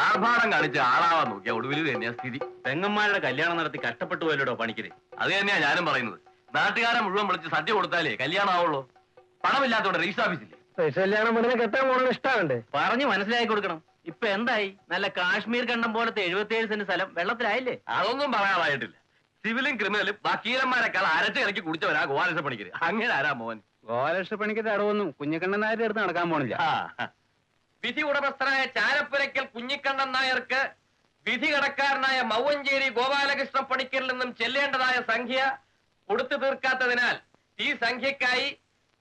ആർഭാടം കാണിച്ച് ആളാവാൻ നോക്കിയ ഒടുവിൽ തന്നെയാ സ്ഥിതി. പെങ്ങന്മാരുടെ കല്യാണം നടത്തി കഷ്ടപ്പെട്ടു പോയല്ലോ പണിക്കര്? അത് തന്നെയാ ഞാനും പറയുന്നത്. നാട്ടുകാരെ മുഴുവൻ വിളിച്ച് സദ്യ കൊടുത്താലേ കല്യാണം ആവുള്ളൂ. പണമില്ലാത്തോണ്ട് രജിസ്റ്റർ ഓഫീസില്ലേ കല്യാണം പെണ്ണിനെ കെട്ടാൻ പോകണ ഇഷ്ടമുണ്ട് പറഞ്ഞു മനസ്സിലാക്കി കൊടുക്കണം. ഇപ്പൊ എന്തായി? നല്ല കാശ്മീർ കണ്ടം പോലത്തെ എഴുപത്തിയേഴ് സെന്റ് സ്ഥലം വെള്ളത്തിലായില്ലേ? അതൊന്നും പറയാറായിട്ടില്ല സിവിലും ക്രിമിനലും വക്കീലന്മാരെക്കാൾ അരച്ച് ഇറക്കി കുടിച്ചവരാ ഗോപാലകൃഷ്ണ പണിക്കര്. അങ്ങനെ ആരാ മോൻ? ഗോവാലക്ഷ പണിക്ക് അടവൊന്നും കുഞ്ഞക്കണ്ണൻ നായരുടെ അടുത്ത് നടക്കാൻ പോണില്ല. ആ. വിധി ഉടമസ്ഥനായ ചാരപ്പുരയ്ക്കൽ കുഞ്ഞിക്കണ്ണൻ നായർക്ക് വിധി കടക്കാരനായ മൗവഞ്ചേരി ഗോപാലകൃഷ്ണ പണിക്കരിൽ നിന്നും ചെല്ലേണ്ടതായ സംഖ്യ കൊടുത്തു തീർക്കാത്തതിനാൽ ഈ സംഖ്യക്കായി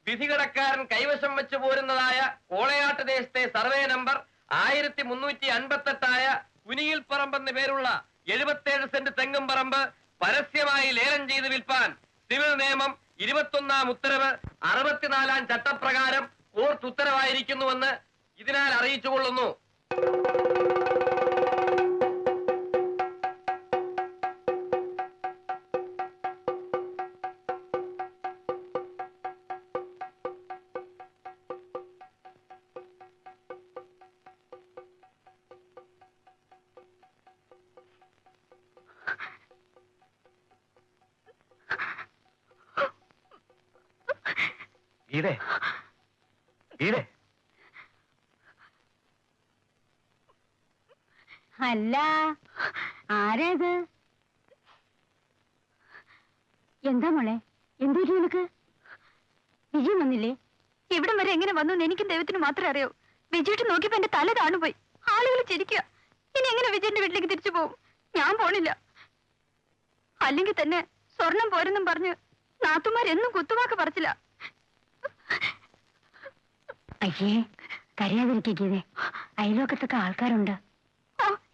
വിധി കടക്കാരൻ കൈവശം വെച്ചു പോരുന്നതായ കോളയാട്ട് ദേശത്തെ സർവേ നമ്പർ ആയിരത്തി മുന്നൂറ്റി അൻപത്തെട്ടായ കുനിയിൽ പറമ്പ് എന്ന പേരുള്ള എഴുപത്തേഴ് സെന്റ് തെങ്ങും പറമ്പ് പരസ്യമായി ലേലം ചെയ്ത് വിൽപ്പാൻ സിവിൽ നിയമം ഇരുപത്തൊന്നാം ഉത്തരവ് അറുപത്തിനാലാം ചട്ടപ്രകാരം കോർട്ട് ഉത്തരവായിരിക്കുന്നുവെന്ന് ഇതിനാൽ അറിയിച്ചുകൊള്ളുന്നു ഗീതേ. ഗീതേ. അല്ല. ആരേത്? എന്താ മോളെ? എന്തൊരു നിനക്ക്? വിജയം വന്നില്ലേ? ഇവിടം വരെ എങ്ങനെ വന്നു എനിക്കും ദൈവത്തിന് മാത്രമേ അറിയൂ. വിജയിട്ട് നോക്കിയപ്പോ എന്റെ തല താണുപോയി. ആളുകൾ ചിരിക്കുക. ഇനി എങ്ങനെ വിജയന്റെ വീട്ടിലേക്ക് തിരിച്ചു പോകും ഞാൻ പോണില്ല. അല്ലെങ്കിൽ തന്നെ സ്വർണം പോരെന്നും പറഞ്ഞ് നാത്തുമാരെന്നും കുത്തുവാക്ക് പറച്ചില്ല. അയ്യേ കരയാതിരിക്കേ അയലോക്കത്തൊക്കെ ആൾക്കാരുണ്ട്.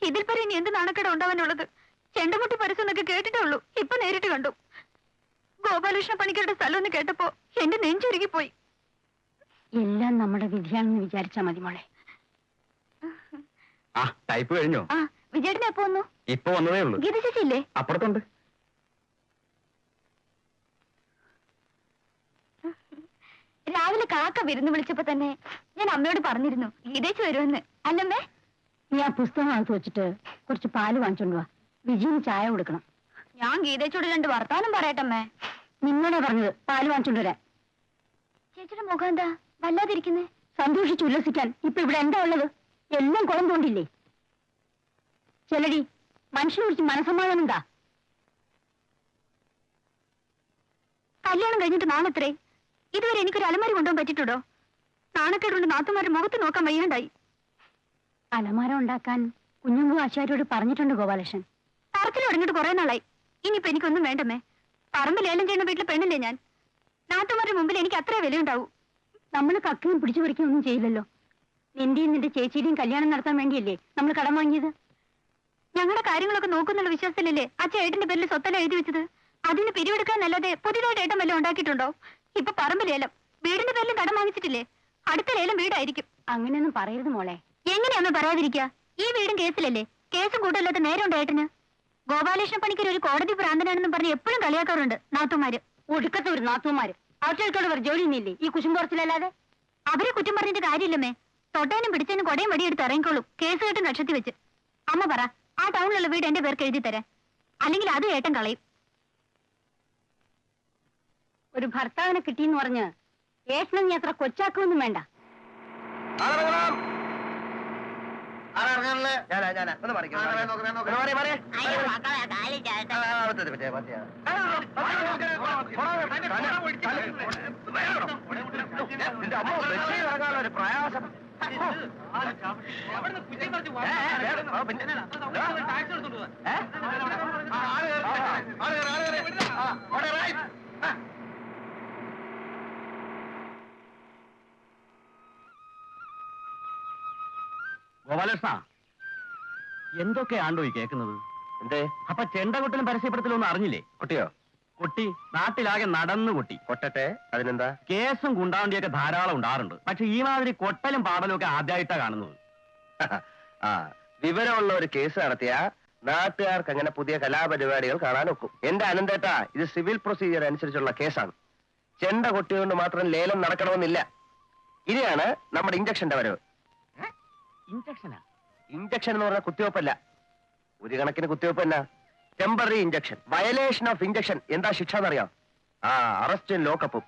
ഇതിൽ പരി ഇനി എന്ത് നാണക്കേട് ഉണ്ടാവാനുള്ളത്? ചെണ്ടമുട്ടി പരസ്യം എന്നൊക്കെ കേട്ടിട്ടേ ഉള്ളൂ ഇപ്പൊ നേരിട്ട് കണ്ടു. ഗോപാലകൃഷ്ണ പണിക്കരുടെ സ്ഥലം എന്ന് കേട്ടപ്പോ എന്റെ നെഞ്ചുരുകി പോയി എല്ലാം നമ്മുടെ വിധിയാണെന്ന് വിചാരിച്ചാ മതി മോളെ. ആ ടൈപ്പ് കഴിഞ്ഞോ? ആ വിജയേട്ടനെ എപ്പോ വന്നു? ഇപ്പൊ വന്നതേ ഉള്ളൂ. ഗീത ചേച്ചി ഇല്ലേ അപ്പുറത്തുണ്ട്. രാവിലെ കാക്ക വിരുന്ന് വിളിച്ചപ്പോ തന്നെ ഞാൻ അമ്മയോട് പറഞ്ഞിരുന്നു ഗീതേച്ച് വരുമെന്ന്. അല്ലമ്മേ? നീ ആ പുസ്തകം വാങ്ങിച്ചു വെച്ചിട്ട് കുറച്ച് പാൽ വാങ്ങിച്ചോണ്ട് വാ. വിജയിന് ചായ കൊടുക്കണം. ഞാൻ ഗീതേച്ചോട് രണ്ട് വർത്താനം പറയട്ടമ്മേ. നിന്നോടാ പറഞ്ഞത് പാൽ വാങ്ങിച്ചോണ്ട് വരാൻ. ചേച്ചിയുടെ മുഖം എന്താ? വല്ലാതിരിക്കുന്നേ. സന്തോഷിച്ച് ഉല്ലസിക്കാൻ ഇപ്പൊ ഇവിടെ എന്താ ഉള്ളത്? എല്ലാം കുളം തോണ്ടില്ലേ ചെലടി മനുഷ്യനെ കുറിച്ച് മനസമാധാനം എന്താ? കല്യാണം കഴിഞ്ഞിട്ട് നാളെത്രേ ഇതുവരെ എനിക്കൊരു അലമാരി കൊണ്ടുപോകാൻ പറ്റിയിട്ടുണ്ടോ? നാണക്കേടുകൊണ്ട് നാത്തുമാരുടെ മുഖത്ത് നോക്കാൻ വയ്യാണ്ടായി. അലമാര ഉണ്ടാക്കാൻ കുഞ്ഞുമ്പു ആശാരിയോട് പറഞ്ഞിട്ടുണ്ട് ഗോപാലകൃഷ്ണൻ. തറത്തിൽ തുടങ്ങിയിട്ട് കുറെ നാളായി. ഇനിയിപ്പോ എനിക്കൊന്നും വേണ്ടമേ പറമ്പ് ലേലം ചെയ്യുന്ന വീട്ടിൽ പെണ്ണില്ലേ ഞാൻ? നാട്ടുമാരുടെ മുമ്പിൽ എനിക്ക് അത്രേ വിലയുണ്ടാവൂ. നമ്മൾ കക്കയും പിടിച്ചു പറിക്കുകയൊന്നും ചെയ്യില്ലല്ലോ. നിന്റെയും നിന്റെ ചേച്ചിയുടെയും കല്യാണം നടത്താൻ വേണ്ടിയല്ലേ നമ്മൾ കടം വാങ്ങിയത്? ഞങ്ങളുടെ കാര്യങ്ങളൊക്കെ നോക്കുന്നുള്ള വിശ്വാസത്തിലല്ലേ അച്ഛൻ ചേട്ടന്റെ പേരിൽ സ്വത്തല എഴുതി വെച്ചത്? അതിന് പിരിവെടുക്കാന്നല്ലാതെ പുതിയതായിട്ട് ഏട്ടൻ വല്ലതും ഉണ്ടാക്കിയിട്ടുണ്ടോ? ഇപ്പൊ പറമ്പ് ലേലം വീടിന്റെ പേരിലും കടം വാങ്ങിച്ചിട്ടില്ലേ? അടുത്ത ലേലം വീടായിരിക്കും. അങ്ങനെയൊന്നും പറയരുത് മോളെ. എങ്ങനെയാന്ന് പറയാതിരിക്കുക ഈ വീടും കേസിലല്ലേ? കേസും കൂട്ടല്ലാത്ത നേരം ഏട്ടന്? ഗോപാലകൃഷ്ണ പണിക്കർ ഒരു കോടതി ഭ്രാന്തനാണെന്നും പറഞ്ഞ് എപ്പോഴും കളിയാക്കാറുണ്ട് നാത്തുമാര് ഒടുക്കത്തെ ഒരു നാത്തുമാര് അവറ്റകൾക്കോട് ഒരു ജോലി ഇന്നില്ലേ? ഈ കുശുംപുറച്ചിലല്ലാതെ അവരെ കുറ്റം പറഞ്ഞിട്ട് കാര്യമില്ലമ്മേ. തൊട്ടാനും പിടിച്ചതിനും കൊടയും വടിയെടുത്ത് ഇറങ്ങിക്കോളും. കേസ് കേട്ടും കക്ഷത്തി വെച്ച്. അമ്മ പറ ആ ടൗണിലുള്ള വീട് എന്റെ പേർക്ക് എഴുതി തരാം അല്ലെങ്കിൽ അത് ഏട്ടൻ കളയും. ഒരു ഭർത്താവിനെ കിട്ടിയെന്ന് പറഞ്ഞ് ഏട്ടനെ നീ അത്ര കൊച്ചാക്കൊന്നും വേണ്ട. ആളിറങ്ങണം. ഞാനാ ഞാനാ ഒന്ന് മറിക്കാം മാറി മാറി നിന്റെ അമ്മ ബസ്സിൽ ഇറങ്ങാനുള്ള ഒരു പ്രയാസം ഗോപാലകൃഷ്ണ എന്തൊക്കെയാണ്ടോ ഈ കേൾക്കുന്നത്? എന്തേ? അപ്പൊ ചെണ്ടകൊട്ടിലും പരസ്യപ്പെടുത്തലൊന്നും അറിഞ്ഞില്ലേ? കുട്ടിയോ? കുട്ടി നാട്ടിലാകെ നടന്നു കുട്ടി. കൊട്ടട്ടെ? അതിനെന്താ? കേസും കുണ്ടാവണ്ടിയൊക്കെ ധാരാളം ഉണ്ടാറുണ്ട്. പക്ഷെ ഈ മാതിരി കൊട്ടലും പാടലും ഒക്കെ ആദ്യമായിട്ടാ കാണുന്നത്. ആ വിവരമുള്ള ഒരു കേസ് നടത്തിയ നാട്ടുകാർക്ക് അങ്ങനെ പുതിയ കലാപരിപാടികൾ കാണാൻ ഒക്കും. എന്റെ അനന്തേട്ടാ ഇത് സിവിൽ പ്രൊസീജിയർ അനുസരിച്ചുള്ള കേസാണ്. ചെണ്ട കൊട്ടിയോണ്ട് മാത്രം ലേലം നടക്കണമെന്നില്ല. ഇനിയാണ് നമ്മുടെ ഇഞ്ചക്ഷന്റെ വരവ്. ഇഞ്ചക്ഷനാ? ഇഞ്ചക്ഷൻ എന്ന് പറഞ്ഞ കുത്തിവെപ്പല്ല. ഒരു കണക്കിന് കുത്തിവെപ്പ് എന്നാ temporary injection violation of injection എന്താ ശിക്ഷ എന്നറിയാം ആ അറസ്റ്റും ലോക്കപ്പും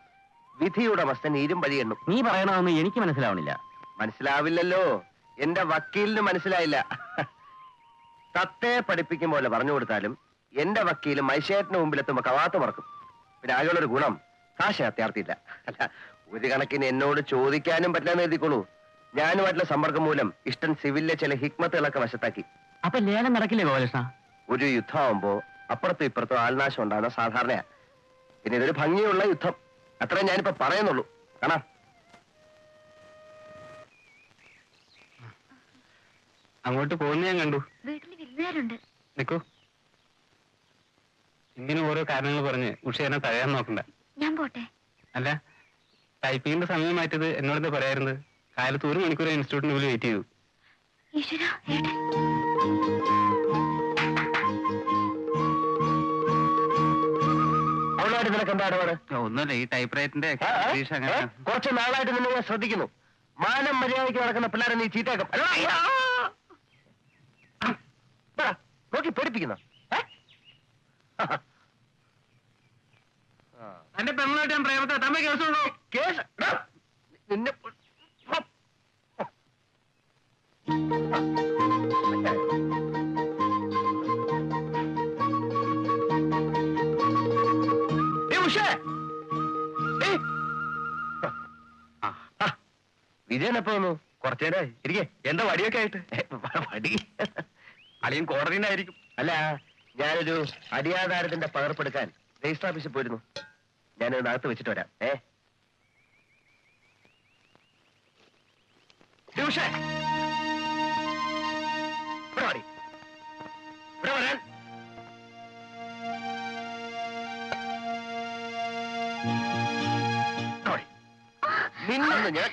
വിധിയുടെ മസ്തൻ വഴി എണ്ണും. നീ പറയണമെന്ന് എനിക്ക് മനസ്സിലാവണില്ല. മനസ്സിലാവില്ലല്ലോ. എന്റെ വക്കീലിന് മനസ്സിലായില്ല. തത്തെ പഠിപ്പിക്കും പോലെ പറഞ്ഞു കൊടുത്താലും എന്റെ വക്കീൽ മൈശേറ്റിന് മുമ്പിലെത്തുമ്പോ കവാത്ത് മറക്കും പിന്നെ ആകെയുള്ളൊരു ഗുണം. കാശ് അത്യാർത്ഥിയില്ല അല്ല ഒരു കണക്കിന് എന്നോട് ചോദിക്കാനും പറ്റില്ലെന്ന് എഴുതിക്കോളൂ. ഞാനുമായിട്ടുള്ള സമ്പർക്കം മൂലം ഇഷ്ടൻ സിവിലിലെ ചില ഹിക്മത്തുകളൊക്കെ വശത്താക്കി. അപ്പൊ ലേലം നടക്കില്ലേ ഗോപാലകൃഷ്ണ? ഒരു യുദ്ധമാകുമ്പോ അപ്പുറത്തും ഇപ്പുറത്തും ആൾനാശം ഉണ്ടാകുന്ന സാധാരണയാ. പിന്നെ ഇതൊരു ഭംഗിയുള്ള യുദ്ധം. അത്രേ ഞാനിപ്പോ പറയുന്നുള്ളൂ. കാണാ. അങ്ങോട്ട് പോകുന്ന ഞാൻ കണ്ടു. വീട്ടിൽ വിരുന്നുകാരുണ്ട്. നിക്കൂ. ഇങ്ങനെ ഓരോ കാരണങ്ങൾ പറഞ്ഞ് ഉഷേനെ തഴയാൻ നോക്കണ്ട. ഞാൻ പോട്ടെ. അല്ല ടൈപ്പിങ്ങിന്റെ സമയം മാറ്റിയത് എന്നോട് പറയാറുണ്ട്? കാലത്ത് ഒരു മണിക്കൂർ ഇൻസ്റ്റിറ്റ്യൂട്ടിന് പോലും വെയിറ്റ് ചെയ്തു. ഒന്നല്ല ഏട്ടൻ അവളുമായിട്ട് നിനക്ക് എന്താ ഇടപാട്? ഒന്നുമില്ല ഈ ടൈപ്പ് റൈറ്റിന്റെ കുറച്ച് നാളായിട്ട് നിന്നെ ഞാൻ ശ്രദ്ധിക്കുന്നു. മാനം മര്യാദയ്ക്ക് നടക്കുന്ന പിള്ളേരെ നീ ചീറ്റാക്കും അയ്യാ. ദാ, നോക്കി പേടിപ്പിക്കുന്ന. എന്റെ പെണ്ണായിട്ട് ഞാൻ പ്രേമത്തെ തമ്മ കേസുണ്ടോ? കേസ് എടാ, നിന്നെ വിജയൻ എപ്പോ വന്നു? കുറച്ചേരായി ഇരിക്കേ. എന്താ വടിയൊക്കെ ആയിട്ട്? വടി. അളിയും കോടതിയിലായിരിക്കും അല്ല ഞാനൊരു അടിയാധാരത്തിന്റെ പകർപ്പെടുക്കാൻ രജിസ്റ്റർ ഓഫീസിൽ പോയിരുന്നു. ഞാനത് അകത്ത് വെച്ചിട്ട് വരാം. ഏ. ഇവിടെ വരാൻ. നിന്നൊന്ന് ഞാൻ.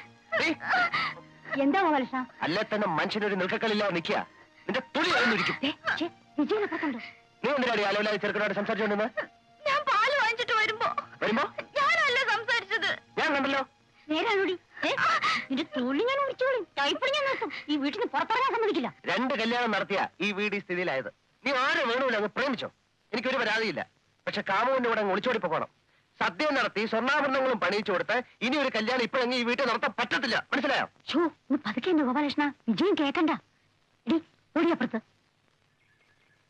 എന്താ ഗോപാലകൃഷ്ണ അല്ലെ തന്നെ മനുഷ്യനൊരു നിൽക്കക്കളില്ലാതെ നിൽക്കുക. നിന്റെ തുണി വിജയനപ്പുണ്ടോ നീ എന്തിനാടി അലവലാതി ചെറുക്കനോട് സംസാരിച്ചുകൊണ്ടിരുന്നത് ഞാൻ പാൽ വാങ്ങിച്ചിട്ട് വരുമ്പോ വരുമ്പോ? ഞാനല്ല സംസാരിച്ചത്? ഞാൻ കണ്ടല്ലോ. നേരാണോടി നിന്റെ തൊള്ളി ഞാൻ വിളിച്ചോളും ഞാൻ നിർത്തും. ഈ വീട്ടിന് നിന്ന് പുറത്തിറങ്ങാൻ സമ്മതിക്കില്ല. രണ്ട് കല്യാണം നടത്തിയ ഈ വീട് ഈ സ്ഥിതിയിലായത്. നീ ആരെ വേണമില്ല അങ്ങ് പ്രേമിച്ചോ? എനിക്കൊരു പരാതിയില്ല. പക്ഷെ കാമുവിന്റെ കൂടെ അങ്ങ് ഒളിച്ചോടി പോകണം. സദ്യ നടത്തി സ്വർണാഭരണങ്ങളും പണിയിച്ചു കൊടുത്ത് ഇനി ഒരു കല്യാണം ഇപ്പോഴെങ്കിൽ ഈ വീട്ടിൽ നടത്താൻ പറ്റത്തില്ല. മനസ്സിലായോ? ഷോ ഒന്ന് പതുക്കെ ഗോപാലകൃഷ്ണ. വിജയം കേക്കണ്ട. എടി ഓടിയപ്പുറത്ത്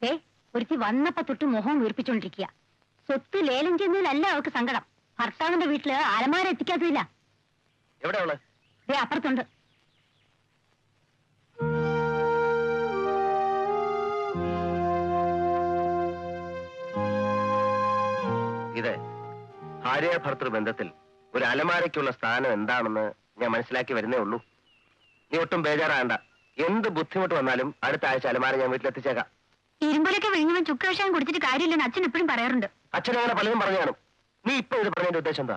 ഏ ഒരുത്തി വന്നപ്പോ തൊട്ട് മുഖം വീർപ്പിച്ചോണ്ടിരിക്കുക സ്വത്ത് ലേലം ചെയ്യുന്നതിലല്ല അവൾക്ക് സങ്കടം. ഭർത്താവിന്റെ വീട്ടിൽ അലമാര എത്തിക്കാത്തതില്ല. എവിടെ അവൾ? ദേ അപ്പുറത്തുണ്ട്. ഭാര്യ ഭർത്തൃ ബന്ധത്തിൽ ഒരു അലമാരയ്ക്കുള്ള സ്ഥാനം എന്താണെന്ന് ഞാൻ മനസ്സിലാക്കി വരുന്നേ ഉള്ളൂ. നീ ഒട്ടും ബേജാറാണ്ട എന്ത് ബുദ്ധിമുട്ട് വന്നാലും അടുത്ത ആഴ്ച അലമാര ഞാൻ വീട്ടിലെത്തിച്ചേക്കാം. ഇരുമ്പലൊക്കെ വിഴിഞ്ഞവൻ ചുക്ക് കഷായം കുടിച്ചിട്ട് കാര്യമില്ലെന്ന് അച്ഛൻ എപ്പോഴും പറയാറുണ്ട്. അച്ഛൻ അങ്ങനെ പലതും പറഞ്ഞു കാണും. നീ ഇപ്പൊ ഇത് പറഞ്ഞതിന്റെ ഉദ്ദേശം എന്താ?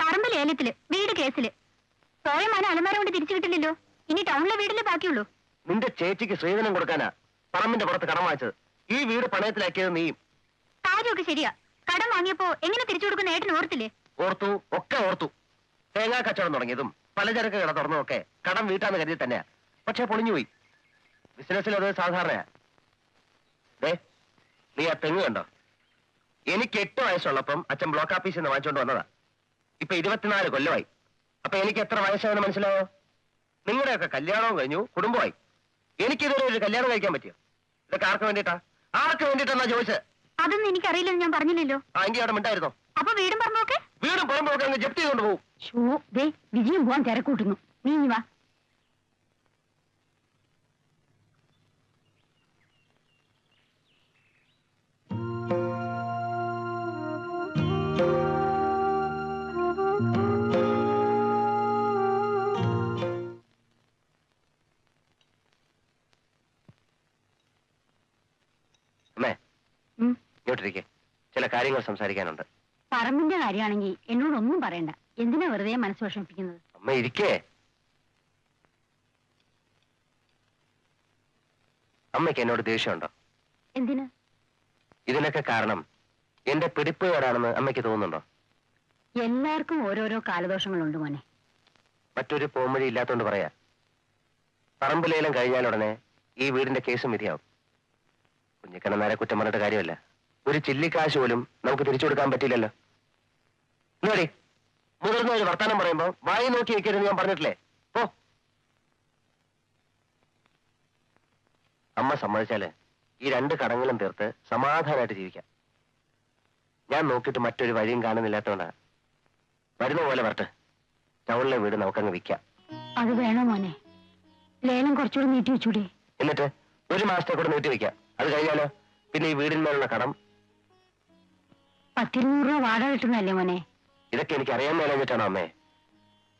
പറമ്പ് ലേലത്തിൽ വീട് കേസിൽ. സ്വയമാന അലമാര കൊണ്ട് തിരിച്ചു കിട്ടില്ലല്ലോ ഇനി ടൗണിലെ വീടിലെ ബാക്കിയുള്ളൂ. നിന്റെ ചേച്ചിക്ക് സ്ത്രീധനം കൊടുക്കാനാ പറമ്പിന്റെ പുറത്ത് കടം വാങ്ങിച്ചത്. ഈ വീട് പണയത്തിലാക്കിയത് നീയും. കാര്യമൊക്കെ ശരിയാ. കടം വാങ്ങിയപ്പോ എങ്ങനെ തിരിച്ചു കൊടുക്കുന്ന ഏട്ടൻ ഓർത്തില്ലേ? ഓർത്തു ഒക്കെ ഓർത്തു. തേങ്ങാ കച്ചവടം തുടങ്ങിയതും പലചരക്ക് കട തുറന്നതും ഒക്കെ കടം വീട്ടാന്ന് കരുതി തന്നെയാ. പക്ഷെ പൊളിഞ്ഞുപോയി. ബിസിനസ്സിൽ അത് സാധാരണയാ. ദേ നീ ആ തെങ്ങ് കണ്ടോ? എനിക്ക് എട്ട് വയസ്സുള്ളപ്പം അച്ഛൻ ബ്ലോക്ക് ഓഫീസിൽ നിന്ന് വാങ്ങിച്ചോണ്ട് വന്നതാ. ഇപ്പൊ ഇരുപത്തിനാല് കൊല്ലമായി. അപ്പൊ എനിക്ക് എത്ര വയസ്സായെന്ന് മനസ്സിലായോ? നിങ്ങളുടെയൊക്കെ കല്യാണവും കഴിഞ്ഞു കുടുംബമായി എനിക്കിതുവരെ ഒരു കല്യാണം കഴിക്കാൻ പറ്റിയോ? ഇതൊക്കെ ആർക്ക് വേണ്ടിയിട്ടാ? ആർക്ക് വേണ്ടിയിട്ടെന്നാ ചോദിച്ചത്? അതൊന്നും എനിക്കറിയില്ലെന്ന് ഞാൻ പറഞ്ഞില്ലല്ലോ. ആ എങ്കിൽ അവിടെ മിണ്ടായിരുന്നോ? അപ്പൊ വീടും പറമ്പൊക്കെ വീടും പറമ്പൊക്കെ അങ്ങ് ജപ്തി ചെയ്തുകൊണ്ട് പോകും വിജയം പോവാൻ തിരക്കൂട്ടുന്നു. നീ വാ. കാര്യങ്ങൾ സംസാരിക്കാനുണ്ട്. പറമ്പിന്റെ കാര്യമാണെങ്കിൽ എന്നോടൊന്നും പറയണ്ട. എന്തിനാ വെറുതെ മനസ്സ് വിഷമിപ്പിക്കുന്നത്? അമ്മ ഇരിക്കേ. അമ്മയ്ക്ക് എന്നോട് ദേഷ്യമുണ്ടോ? എന്തിനാ? ഇതിനൊക്കെ കാരണം എന്റെ പിടിപ്പുകാരാണെന്ന് അമ്മയ്ക്ക് തോന്നുന്നുണ്ടോ? എല്ലാവർക്കും ഓരോരോ കാലദോഷങ്ങളുണ്ട് മോനെ. മറ്റൊരു പോംവഴി ഇല്ലാത്തോണ്ട് പറയാ. പറമ്പ് ലേലം കഴിഞ്ഞാലുടനെ ഈ വീടിന്റെ കേസും വിധിയാവും കുഞ്ഞിക്കണ നേരെ കുറ്റം പറഞ്ഞിട്ട് കാര്യമല്ല. ഒരു ചില്ലിക്കാശ് പോലും നമുക്ക് തിരിച്ചു കൊടുക്കാൻ പറ്റില്ലല്ലോ നോടി മുതിർന്ന ഒരു വർത്താനം പറയുമ്പോ വായി നോക്കി വെക്കരുത് ഞാൻ പറഞ്ഞിട്ടില്ലേ? ഓ അമ്മ സമ്മതിച്ചാൽ ഈ രണ്ട് കടങ്ങളും തീർത്ത് സമാധാനമായിട്ട് ജീവിക്കാം. ഞാൻ നോക്കിയിട്ട് മറ്റൊരു വഴിയും കാണുന്നില്ലാത്തോണ്ടാ. വരുന്ന പോലെ വരട്ടെ. ടൗണിലെ വീട് നമുക്കങ്ങ് വിൽക്കാം. അത് വേണോ മോനെ? ലേലം കുറച്ചുകൂടി നീട്ടി വെച്ചൂടെ? എന്നിട്ട് ഒരു മാസത്തെ കൂടെ നീട്ടി വെക്കാം. അത് കഴിഞ്ഞാലോ? പിന്നെ ഈ വീടിന്മേലുള്ള കടം പത്തിരുന്നൂറ് രൂപ വാടക കിട്ടുന്നല്ലേ മോനെ? ഇതൊക്കെ എനിക്ക് അറിയാൻ മേലാഞ്ഞിട്ടാണോ അമ്മേ?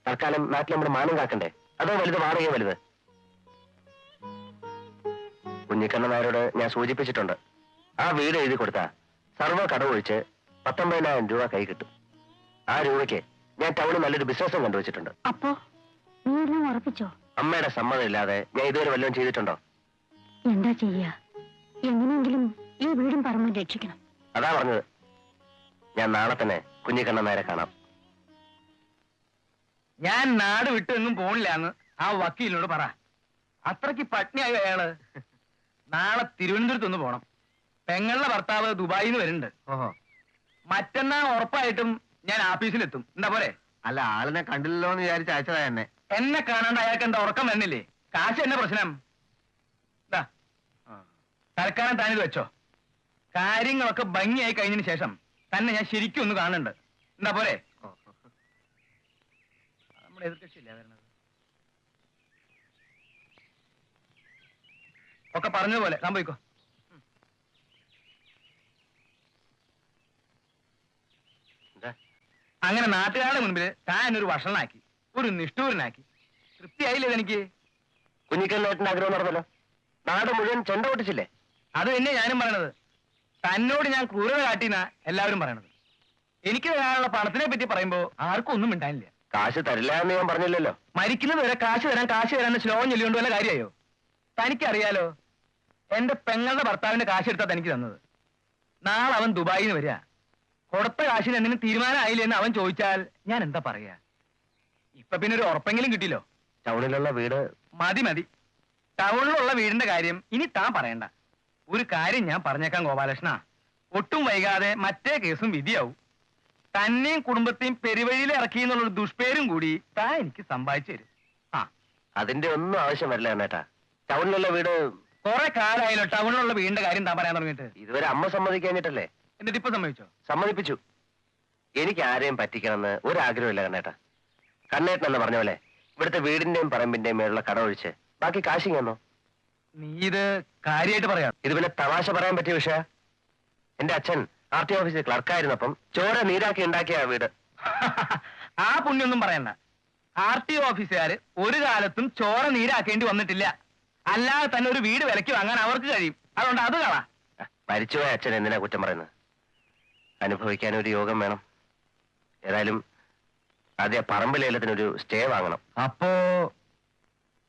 തൽക്കാലം നാട്ടിൽ നമ്മുടെ മാനം കാക്കണ്ടേ? അതോ വലുത് വാടകയോ വലുത്? കുഞ്ഞിക്കണ്ണനായരോട് ഞാൻ സൂചിപ്പിച്ചിട്ടുണ്ട്. ആ വീട് എഴുതി കൊടുത്താ സർവ കടവൊഴിച്ച് പത്തൊമ്പതിനായിരം രൂപ കൈ കിട്ടും. ആ രൂപയ്ക്ക് ഞാൻ ടൗണിൽ നല്ലൊരു ബിസിനസ്സും കണ്ടുവച്ചിട്ടുണ്ട്. അപ്പോ നീ എല്ലാം ഉറപ്പിച്ചോ? അമ്മയുടെ സമ്മതം ഇല്ലാതെ ഞാൻ ഇതുവരെ വല്ലതും ചെയ്തിട്ടുണ്ടോ? എന്താ ചെയ്യാ? എങ്ങനെയെങ്കിലും ഈ വീടും പറമ്പും രക്ഷിക്കണം. അതാ പറഞ്ഞത്. ഞാൻ നാളെ തന്നെ കുഞ്ഞിക്കണ്ണൻ നേരെ കാണാം. ഞാൻ നാട് വിട്ട് എങ്ങും പോണില്ലാന്ന് ആ വക്കീലിനോട് പറ. അത്രയ്ക്ക് പട്നിയായോ അയാൾ? നാളെ തിരുവനന്തപുരത്ത് ഒന്ന് പോണം. പെങ്ങളുടെ ഭർത്താവ് ദുബായിൽ നിന്ന് വരുന്നുണ്ട്. ഓഹോ. മറ്റന്നാ ഉറപ്പായിട്ടും ഞാൻ ആഫീസിലെത്തും. എന്താ പോരെ? അല്ല ആളിനെ കണ്ടില്ലല്ലോ എന്ന് വിചാരിച്ച് അയച്ചതാ എന്നെ. എന്നെ കാണാണ്ട് അയാൾക്ക് എന്താ ഉറക്കം വരുന്നില്ലേ കാശ് എന്നെ പ്രശ്നം. എന്താ തൽക്കാലം താനിത് വെച്ചോ. കാര്യങ്ങളൊക്കെ ഭംഗിയായി കഴിഞ്ഞതിന് ശേഷം തന്നെ ഞാൻ ശരിക്കും ഒന്ന് കാണുന്നുണ്ട് എന്താ പോരെ? നമ്മുടെ എതിർക്കക്ഷിയില്ലേ വരണത്? ഒക്കെ പറഞ്ഞതുപോലെ സംഭവിക്കോ പോയിക്കോ. അങ്ങനെ നാട്ടുകാരുടെ മുൻപിൽ താൻ ഒരു വഷളനാക്കി ഒരു നിഷ്ഠൂരനാക്കി. തൃപ്തിയായില്ലേ എനിക്ക് കുഞ്ഞിക്കണ്ണേട്ടന്റെ ആഗ്രഹം നടന്നല്ലോ. നാട് മുഴുവൻ ചെണ്ട പൊട്ടിച്ചില്ലേ? അത് തന്നെ ഞാനും പറയണത്. തന്നോട് ഞാൻ ക്രൂരത കാട്ടിന എല്ലാവരും പറയണത്. എനിക്ക് തരാനുള്ള പണത്തിനെ പറ്റി പറയുമ്പോ ആർക്കും ഒന്നും മിണ്ടാനില്ല. കാശ് തരില്ല എന്ന് ഞാൻ പറഞ്ഞില്ലല്ലോ. മരിക്കുന്നത് വരെ കാശ് തരാൻ കാശ് തരാൻ ശ്ലോകം ചൊല്ലിക്കൊണ്ട് വല്ല കാര്യമായോ തനിക്കറിയാലോ എന്റെ പെങ്ങളുടെ ഭർത്താവിന്റെ കാശ് എടുത്താ തനിക്ക് തന്നത്. നാളെ അവൻ ദുബായിൽ നിന്ന് വരിക കൊടുത്ത കാശിന് എന്തിനും തീരുമാനമായില്ല എന്ന് അവൻ ചോദിച്ചാൽ ഞാൻ എന്താ പറയാ? ഇപ്പൊ പിന്നെ ഒരു ഉറപ്പെങ്കിലും കിട്ടിയില്ലോ. ടൗണിലുള്ള വീട് മതി മതി. ടൗണിലുള്ള വീടിന്റെ കാര്യം ഇനി താൻ പറയണ്ട. ഒരു കാര്യം ഞാൻ പറഞ്ഞേക്കാം ഗോപാലകൃഷ്ണ. ഒട്ടും വൈകാതെ മറ്റേ കേസും വിധിയാവും. തന്നെയും കുടുംബത്തെയും പെരുവഴിയിൽ ഇറക്കി എന്നുള്ളൊരു ദുഷ്പേരും കൂടി താൻ എനിക്ക് സമ്പാദിച്ചു തരും. ആ. അതിന്റെ ഒന്നും ആവശ്യം വരില്ല എന്നേട്ടാ ടൗണിലുള്ള വീട് കുറെ കാലമായല്ലോ ടൗണിലുള്ള വീടിന്റെ കാര്യം താൻ പറയാൻ തുടങ്ങിയിട്ട്. ഇതുവരെ അമ്മ സമ്മതിക്കാഞ്ഞിട്ടല്ലേ? എന്നിട്ട് ഇപ്പൊ സമ്മതിച്ചോ? സമ്മതിപ്പിച്ചു. എനിക്ക് ആരെയും പറ്റിക്കണമെന്ന് ഒരാഗ്രഹമില്ല കണ്ണേട്ടാ. കണ്ണേട്ടൻ എന്ന് പറഞ്ഞ പോലെ ഇവിടുത്തെ വീടിന്റെയും പറമ്പിന്റെയും മേലുള്ള കട ഒഴിച്ച് ബാക്കി കാശിങ് തന്നോ? നീ ഇത് കാര്യമായിട്ട് പറയാം. ഇത് പിന്നെ തമാശ പറയാൻ പറ്റിയ വിഷയ. എന്റെ അച്ഛൻ ആർ ടി ഓഫീസിൽ ക്ലർക്കായിരുന്നപ്പം ചോര നീരാക്കി ഉണ്ടാക്കിയ വീട്. ആ പുണ്യൊന്നും പറയണ്ട. ആർ ടി ഓഫീസുകാര് ഒരു കാലത്തും ചോര നീരാക്കേണ്ടി വന്നിട്ടില്ല. അല്ലാതെ തന്നെ ഒരു വീട് വിലക്ക് വാങ്ങാൻ അവർക്ക് കഴിയും. അതുകൊണ്ട് അത് കാണാം മരിച്ചുപോയ അച്ഛൻ എന്തിനാ കുറ്റം പറയുന്നത്? അനുഭവിക്കാൻ ഒരു യോഗം വേണം. ഏതായാലും ആദ്യ പറമ്പ് ലേലത്തിനൊരു സ്റ്റേ വാങ്ങണം. അപ്പോ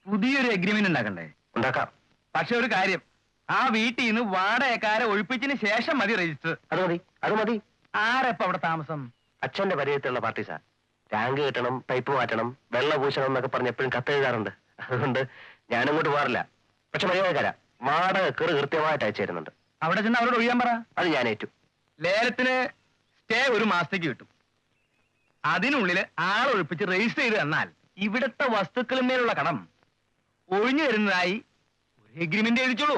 പുതിയൊരു എഗ്രിമെന്റ് ഉണ്ടാക്കണ്ടേ? ഉണ്ടാക്കാം. പക്ഷെ ഒരു കാര്യം. ആ വീട്ടിൽ നിന്ന് വാടകക്കാരെ ഒഴിപ്പിച്ചതിന് ശേഷം മതി രജിസ്റ്റർ അത് മതി അത് മതി. ആരെപ്പ അവിടെ താമസം? അച്ഛന്റെ പരിചയത്തിലുള്ള പാർട്ടി സാർ. ടാങ്ക് കിട്ടണം പൈപ്പ് മാറ്റണം വെള്ളം പൂശണം എന്നൊക്കെ പറഞ്ഞ് എപ്പോഴും കത്തെഴുതാറുണ്ട് അതുകൊണ്ട് ഞാനങ്ങോട്ട് പോകാറില്ല. പക്ഷെ മര്യാദക്കാരാ വാടക കെറു കൃത്യമായിട്ട് അയച്ചു തരുന്നുണ്ട്. അവിടെ ചെന്ന് അവരോട് ഒഴിയാൻ പറ. അത് ഞാൻ ഏറ്റു. ലേലത്തിന് സ്റ്റേ ഒരു മാസത്തേക്ക് കിട്ടും. അതിനുള്ളിൽ ആളൊഴിപ്പിച്ച് രജിസ്റ്റർ ചെയ്ത് തന്നാൽ ഇവിടുത്തെ വസ്തുക്കളിന്മേലുള്ള കടം ഒഴിഞ്ഞു തരുന്നതായി ഒരു എഗ്രിമെന്റ് എഴുതിച്ചോളൂ.